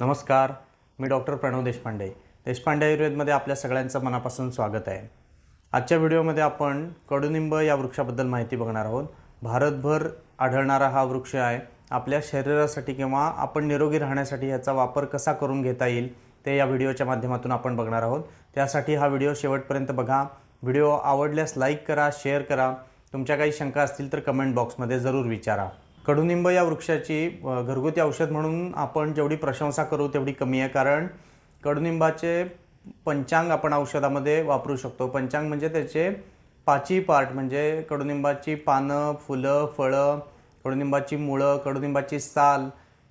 नमस्कार मी डॉक्टर प्रणव देशपांडे. देशपांडे आयुर्वेदमध्ये आपल्या सगळ्यांचं मनापासून स्वागत आहे. आजच्या व्हिडिओमध्ये आपण कडुनिंब या वृक्षाबद्दल माहिती बघणार आहोत. भारतभर आढळणारा हा वृक्ष आहे. आपल्या शरीरासाठी किंवा आपण निरोगी राहण्यासाठी याचा वापर कसा करून घेता येईल ते या व्हिडिओच्या माध्यमातून आपण बघणार आहोत. त्यासाठी हा व्हिडिओ शेवटपर्यंत बघा. व्हिडिओ आवडल्यास लाईक करा शेअर करा. तुमच्या काही शंका असतील तर कमेंट बॉक्समध्ये जरूर विचारा. कडुनिंब या वृक्षाची घरगुती औषध म्हणून आपण जेवढी प्रशंसा करू तेवढी कमी आहे. कारण कडुनिंबाचे पंचांग आपण औषधामध्ये वापरू शकतो. पंचांग म्हणजे त्याचे पाचही पार्ट म्हणजे कडुनिंबाची पानं फुलं फळं कडुनिंबाची मुळं कडुनिंबाची साल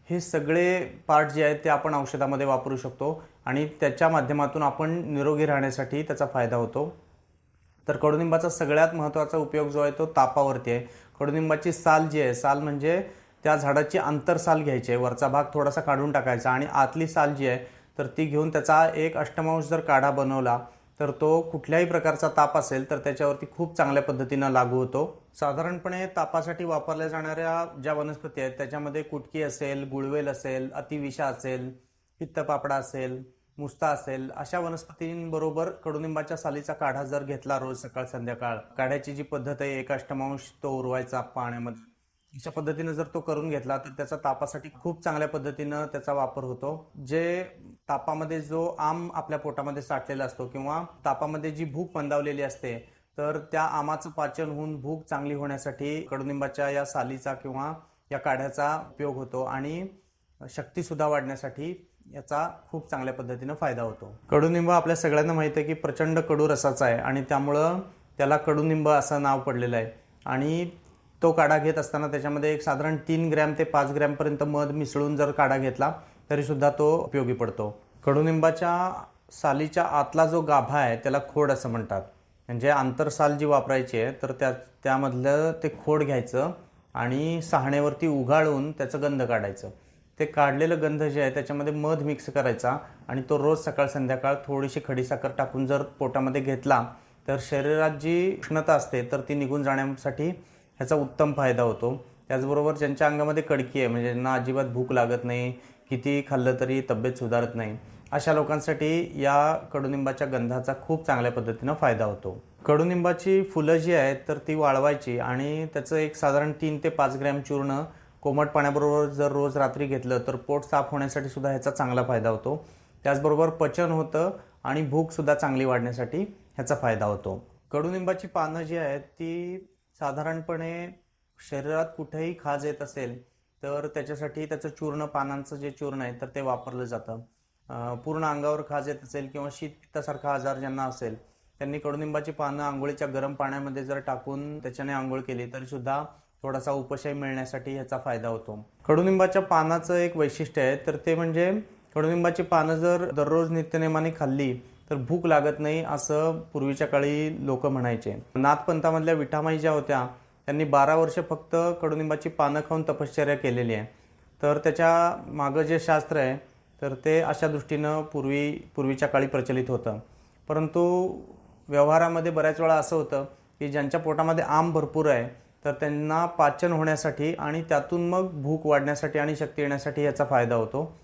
हे सगळे पार्ट जे आहेत ते आपण औषधामध्ये वापरू शकतो. आणि त्याच्या माध्यमातून आपण निरोगी राहण्यासाठी त्याचा फायदा होतो. तर कडुनिंबाचा सगळ्यात महत्त्वाचा उपयोग जो आहे तो तापावरती आहे. कडुनिंबाची साल जी आहे साल म्हणजे त्या झाडाची आंतरसाल घ्यायची आहे. वरचा भाग थोडासा काढून टाकायचा आणि आतली साल जी आहे तर ती घेऊन त्याचा एक अष्टमांश जर काढा बनवला तर तो कुठल्याही प्रकारचा ताप असेल तर त्याच्यावरती खूप चांगल्या पद्धतीनं लागू होतो. साधारणपणे तापासाठी वापरल्या जाणाऱ्या ज्या वनस्पती आहेत त्याच्यामध्ये कुटकी असेल गुळवेल असेल अतिविषा असेल पित्तपापडा असेल मुस्ता असेल अशा वनस्पतींबरोबर कडुनिंबाच्या सालीचा काढा जर घेतला रोज सकाळ संध्याकाळ काढ्याची जी पद्धत आहे एक अष्टमांश तो उरवायचा पाण्यामध्ये. अशा पद्धतीनं जर तो करून घेतला तर त्याचा तापासाठी खूप चांगल्या पद्धतीनं त्याचा वापर होतो. जे तापामध्ये जो आम आपल्या पोटामध्ये साठलेला असतो किंवा तापामध्ये जी भूक मंदावलेली असते तर त्या आमाचं पाचन होऊन भूक चांगली होण्यासाठी कडुनिंबाच्या या सालीचा किंवा या काढ्याचा उपयोग होतो आणि शक्तीसुद्धा वाढण्यासाठी याचा खूप चांगल्या पद्धतीनं फायदा होतो. कडुनिंब आपल्या सगळ्यांना माहिती आहे की प्रचंड कडू रसाचा आहे आणि त्यामुळं त्याला कडुनिंब असं नाव पडलेलं आहे. आणि तो काढा घेत असताना त्याच्यामध्ये एक साधारण तीन ग्रॅम ते पाच ग्रॅमपर्यंत मध मिसळून जर काढा घेतला तरीसुद्धा तो उपयोगी पडतो. कडुनिंबाच्या सालीच्या आतला जो गाभा आहे त्याला खोड असं म्हणतात. म्हणजे आंतरसाल जी वापरायची आहे तर त्या त्यामधलं ते खोड घ्यायचं आणि सहाणेवरती उघाळून त्याचं गंध काढायचं. ते काढलेलं गंध जे आहे त्याच्यामध्ये मध मिक्स करायचा आणि तो रोज सकाळ संध्याकाळ थोडीशी खडीसाखर टाकून जर पोटामध्ये घेतला तर शरीरात जी उष्णता असते तर ती निघून जाण्यासाठी ह्याचा उत्तम फायदा होतो. त्याचबरोबर ज्यांच्या अंगामध्ये कडकी आहे म्हणजे ज्यांना अजिबात भूक लागत नाही किती खाल्लं तरी तब्येत सुधारत नाही अशा लोकांसाठी या कडुनिंबाच्या गंधाचा खूप चांगल्या पद्धतीनं फायदा होतो. कडुनिंबाची फुलं जी आहेत तर ती वाळवायची आणि त्याचं एक साधारण तीन ते पाच ग्रॅम चूर्ण कोमट पाण्याबरोबर जर रोज रात्री घेतलं तर पोट साफ होण्यासाठी सुद्धा ह्याचा चांगला फायदा होतो. त्याचबरोबर पचन होतं आणि भूकसुद्धा चांगली वाढण्यासाठी ह्याचा फायदा होतो. कडुनिंबाची पानं जी आहेत ती साधारणपणे शरीरात कुठेही खाज येत असेल तर त्याच्यासाठी त्याचं चूर्ण पानांचं जे चूर्ण आहे तर ते वापरलं जातं. पूर्ण अंगावर खाज येत असेल किंवा शीतपित्तासारखा आजार ज्यांना असेल त्यांनी कडुनिंबाची पानं आंघोळीच्या गरम पाण्यामध्ये जर टाकून त्याच्याने आंघोळ केली तरीसुद्धा थोडासा उपशय मिळण्यासाठी ह्याचा फायदा होतो. कडुनिंबाच्या पानाचं एक वैशिष्ट्य आहे तर ते म्हणजे कडुनिंबाची पानं जर दररोज नित्यनेमाने खाल्ली तर भूक लागत नाही असं पूर्वीच्या काळी लोक म्हणायचे. नाथपंथामधल्या विठामाई ज्या होत्या त्यांनी बारा वर्ष फक्त कडुनिंबाची पानं खाऊन तपश्चर्या केलेली आहे. तर त्याच्या मागं जे शास्त्र आहे तर ते अशा दृष्टीनं पूर्वी पूर्वीच्या काळी प्रचलित होतं. परंतु व्यवहारामध्ये बऱ्याच वेळा असं होतं की ज्यांच्या पोटामध्ये आम भरपूर आहे तर त्यांना पाचन होण्यासाठी आणि त्यातून मग भूक वाढण्यासाठी आणि शक्ती येण्यासाठी याचा फायदा होतो.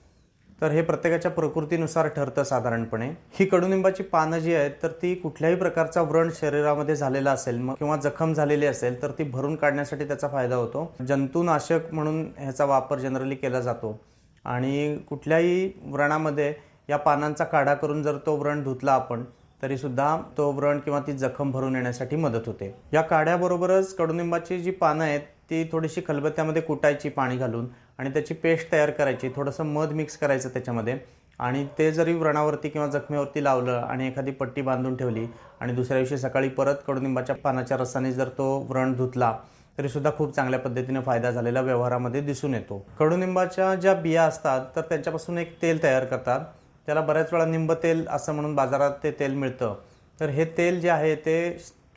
तर हे प्रत्येकाच्या प्रकृतीनुसार ठरतं साधारणपणे. ही कडुनिंबाची पानं जी आहेत तर ती कुठल्याही प्रकारचा व्रण शरीरामध्ये झालेला असेल मग किंवा जखम झालेली असेल तर ती भरून काढण्यासाठी त्याचा फायदा होतो. जंतुनाशक म्हणून ह्याचा वापर जनरली केला जातो. आणि कुठल्याही व्रणामध्ये या पानांचा काढा करून जर तो व्रण धुतला आपण तरी सुद्धा तो व्रण किंवा ती जखम भरून येण्यासाठी मदत होते. या काढ्याबरोबरच कडुनिंबाची जी पानं आहेत ती थोडीशी खलबत्त्यामध्ये कुटायची पाणी घालून आणि त्याची पेस्ट तयार करायची थोडंसं मध मिक्स करायचं त्याच्यामध्ये. आणि ते जरी व्रणावरती किंवा जखमेवरती लावलं आणि एखादी पट्टी बांधून ठेवली आणि दुसऱ्या दिवशी सकाळी परत कडुनिंबाच्या पानाच्या रसाने जर तो व्रण धुतला तरीसुद्धा खूप चांगल्या पद्धतीने फायदा झालेला व्यवहारामध्ये दिसून येतो. कडुनिंबाच्या ज्या बिया असतात तर त्यांच्यापासून एक तेल तयार करतात. त्याला बऱ्याच वेळा निंब तेल असं म्हणून बाजारात ते तेल मिळतं. तर हे तेल जे आहे ते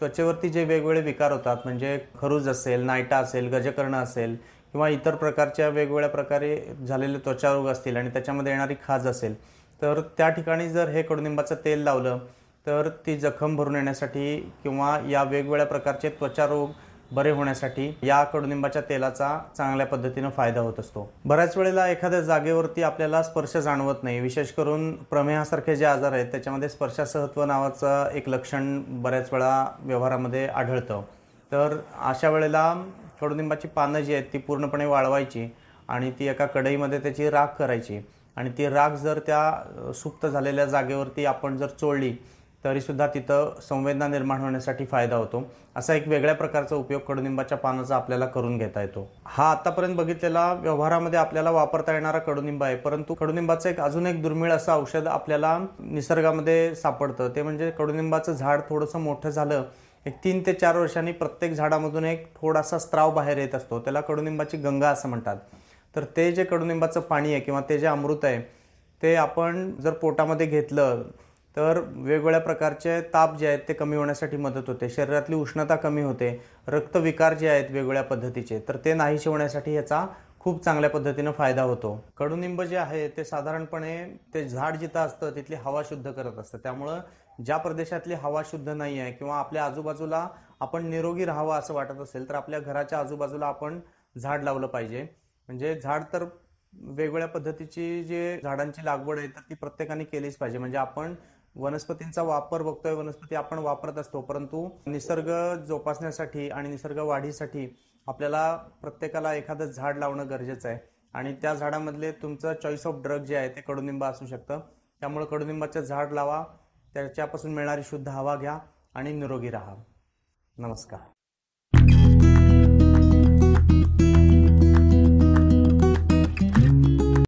त्वचेवरती जे वेगवेगळे विकार होतात म्हणजे खरूज असेल नायटा असेल गजकर्ण असेल किंवा इतर प्रकारच्या वेगवेगळ्या प्रकारे झालेले त्वचारोग असतील आणि त्याच्यामध्ये येणारी खाज असेल तर त्या ठिकाणी जर हे कडुनिंबाचं तेल लावलं तर ती जखम भरून येण्यासाठी किंवा या वेगवेगळ्या प्रकारचे त्वचारोग बरे होण्यासाठी या कडुनिंबाच्या तेलाचा चांगल्या पद्धतीनं फायदा होत असतो. बऱ्याच वेळेला एखाद्या जागेवरती आपल्याला स्पर्श जाणवत नाही. विशेष करून प्रमेहासारखे जे आजार आहेत त्याच्यामध्ये स्पर्शासहत्व नावाचं एक लक्षण बऱ्याच वेळा व्यवहारामध्ये आढळतं. तर अशा वेळेला कडुनिंबाची पानं जी आहेत ती पूर्णपणे वाळवायची आणि ती एका कढईमध्ये त्याची राख करायची. आणि ती राख जर त्या सुप्त झालेल्या जागेवरती आपण जर चोळली तरीसुद्धा तिथं संवेदना निर्माण होण्यासाठी फायदा होतो. असा एक वेगळ्या प्रकारचा उपयोग कडुनिंबाच्या पानाचा आपल्याला करून घेता येतो. हा आतापर्यंत बघितलेला व्यवहारामध्ये आपल्याला वापरता येणारा कडुनिंब आहे. परंतु कडुनिंबाचं एक अजून एक दुर्मिळ असं औषध आपल्याला निसर्गामध्ये सापडतं. ते म्हणजे कडुनिंबाचं झाड थोडंसं मोठं झालं एक तीन ते चार वर्षांनी प्रत्येक झाडामधून एक थोडासा स्त्राव बाहेर येत असतो. त्याला कडुनिंबाची गंगा असं म्हणतात. तर ते जे कडुनिंबाचं पाणी आहे किंवा ते जे अमृत आहे ते आपण जर पोटामध्ये घेतलं तर वेगवेगळ्या प्रकारचे ताप जे आहेत ते कमी होण्यासाठी मदत होते. शरीरातली उष्णता कमी होते. रक्तविकार जे आहेत वेगवेगळ्या पद्धतीचे तर ते नाहीसे होण्यासाठी याचा खूप चांगल्या पद्धतीनं फायदा होतो. कडुनिंब जे आहे ते साधारणपणे ते झाड जिथं असतं तिथली हवा शुद्ध करत असतं. त्यामुळं ज्या प्रदेशातली हवा शुद्ध नाही आहे किंवा आपल्या आजूबाजूला आपण निरोगी राहावं असं वाटत असेल तर आपल्या घराच्या आजूबाजूला आपण झाड लावलं पाहिजे. म्हणजे झाड तर वेगवेगळ्या पद्धतीची जे झाडांची लागवड आहे तर ती प्रत्येकाने केलीच पाहिजे. म्हणजे आपण वनस्पतींचा वापर बघतोय वनस्पती आपण वापरत असतो परंतु निसर्ग जोपासण्यासाठी आणि निसर्ग वाढीसाठी आपल्याला प्रत्येकाला एखादं झाड लावणं गरजेचं आहे. आणि त्या झाडामधले तुमचं चॉईस ऑफ ड्रग जे आहे ते कडुनिंब असू शकतं. त्यामुळे कडुनिंबाचं झाड लावा त्याच्यापासून मिळणारी शुद्ध हवा घ्या आणि निरोगी राहा. नमस्कार.